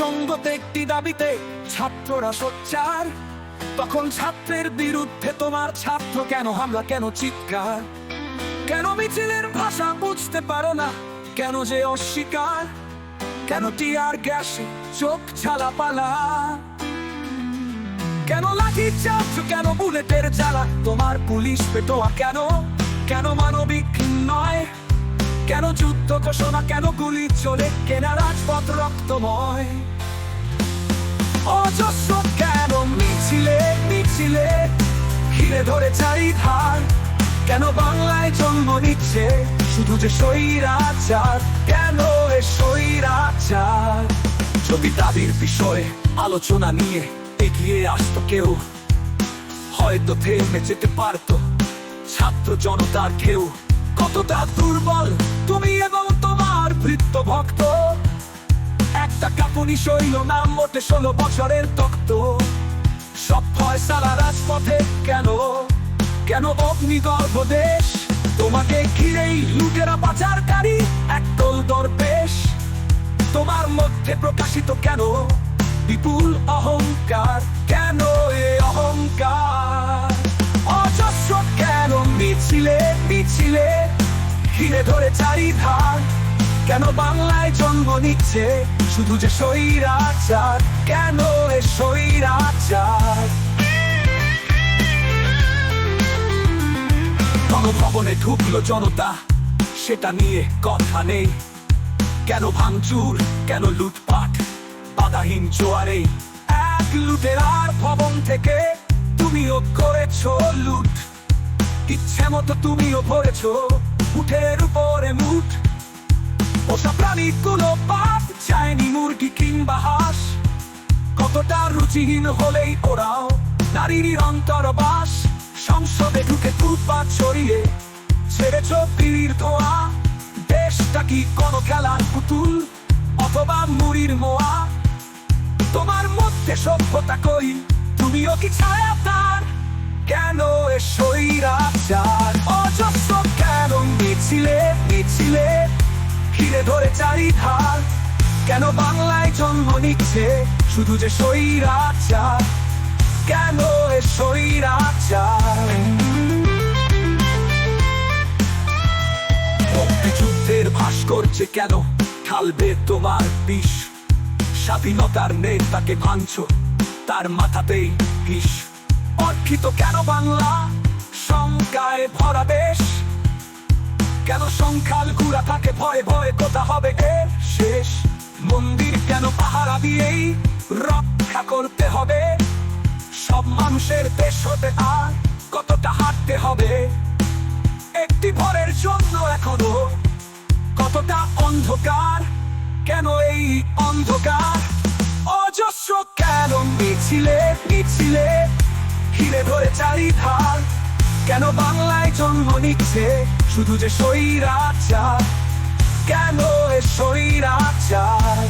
বন্ধতে একটি দাবিতে ছাত্ররা সোচ্চার। তখন ছাত্রের বিরুদ্ধে তোমার ছাত্র কেন হামলা, কেন চিৎকার? কেন মিছিলের ভাষা বুঝতে পারো না? কেন যে অস্বীকার? কেন টিয়ার গ্যাস চোখ ছালা পালা? কেন লাঠি চাচ্ছ, কেন বুলেটের জ্বালা? তোমার পুলিশ পেটোয়া কেন? কেন মানবিক নয়? কেন যুদ্ধ কেন গুলি চলে? কেনা রাজপথ রক্তময়। অজস্র কেন মিছিলে মিছিলে? ঘিরে ধরে চারিধার কেন বাংলায় জন্ম নিচ্ছে? শুধু যে সৈরাচার কেন এ সৈরাচার যদি দাবির বিষয়ে আলোচনা নিয়ে এগিয়ে আসতো কেউ, হয়তো থেমে যেতে পারতো ছাত্র জনতার কেউ। কতটা দুর্বল তুমি ভক্ত। একটা কাপুনি শৈল, নাম মোটে ষোলো বছরের তক্ত। সব ফয়সালা রাজপথে কেন? কেন অগ্নিগর্ভ দেশ? তোমাকে ঘিরেই লুটেরা পাচারকারী এক একদল দরবেশ। তোমার মধ্যে প্রকাশিত কেন? বিপুল অহংকার। কেন এ অহংকার? অজস্র কেন মিছিলে মিছিলে ঘিরে ধরে চারিধার? কেন বাংলায় জন্ম নিচ্ছে? শুধু যে সৈরাচার কেন এ সৈরাচার গণভবনে ঢুকলো জনতা, সেটা নিয়ে কথা নেই। কেন ভাঙচুর, কেন লুটপাট, বাধাহীন জোয়ারে? এক লুটেরার ভবন থেকে তুমিও করেছ লুট। ইচ্ছে মতো তুমিও ভরেছো, উঠের উপরে মুঠ। পোষা প্রাণী কোনো পাপ চায়নি মুরগি কিংবা হাঁস। কতটা রুচিহীন হলেই ওরাও নারীর অন্তরবাস সংসদে ঢুকে ফুটপাত ছড়িয়ে ছেড়েছ পীর ধোয়া। দেশটা কি কোনো খেলার পুতুল অথবা মুড়ির মোয়া? তোমার মধ্যে সভ্যতা কই? তুমিও কি ছায়া তার? কেন এ সৈরাচার অজস্র কেন মিছিলে? ঘিরে ধরে চারিধার। কেন বাংলায় জন্ম নিচ্ছে? শুধু যে সৈরাচার কেন এ সৈরাচার মুক্তিযুদ্ধের ভাস করছে কেন ঢালবে তোমার বিষ? স্বাধীনতার নেতাকে ভাঙছ, তার মাথাতেই বিষ। অর্পিত কেন বাংলা? শঙ্কায় ভরা কেন সংখ্যাল ঘুরা থাকে? ভয়ে ভয়ে কোথা হবে এর শেষ। মন্দির কেন পাহারা দিয়েই রক্ষা করতে হবে? সব মানুষের দেশ হতে আর কতটা হাঁটতে হবে? একটি ভরের জন্য এখনও কতটা অন্ধকার? কেন এই অন্ধকার? অজস্র কেন মিছিলে মিছিলে ঘিরে ধরে চারিধার। কেন বাংলায় জন্ম নিচ্ছে? শুধু যে সৈরাচার কেন এ সৈরাচার